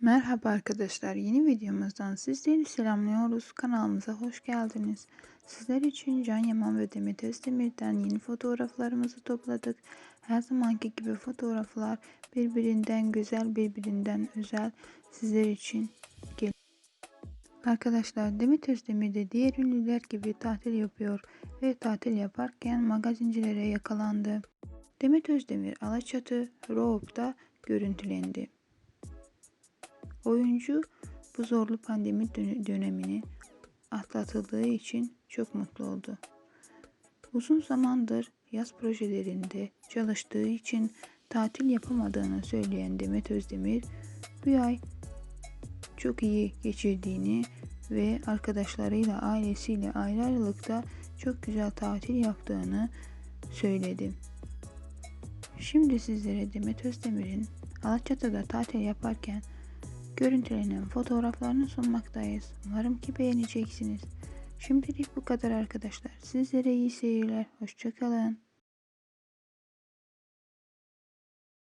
Merhaba arkadaşlar, yeni videomuzdan sizleri selamlıyoruz. Kanalımıza hoş geldiniz. Sizler için Can Yaman ve Demet Özdemir'den yeni fotoğraflarımızı topladık. Her zamanki gibi fotoğraflar birbirinden güzel, birbirinden özel sizler için gel. Arkadaşlar Demet Özdemir de diğer ünlüler gibi tatil yapıyor ve tatil yaparken magazincilere yakalandı. Demet Özdemir Alaçatı Roop'ta görüntülendi. Oyuncu bu zorlu pandemi dön- dönemini atlatıldığı için çok mutlu oldu. Uzun zamandır yaz projelerinde çalıştığı için tatil yapamadığını söyleyen Demet Özdemir bu ay çok iyi geçirdiğini ve arkadaşlarıyla ailesiyle ayrı aralıkta çok güzel tatil yaptığını söyledi. Şimdi sizlere Demet Özdemir'in Alaçatı'da tatil yaparken görüntülenen fotoğraflarını sunmaktayız. Umarım ki beğeneceksiniz. Şimdilik bu kadar arkadaşlar. Sizlere iyi seyirler. Hoşçakalın.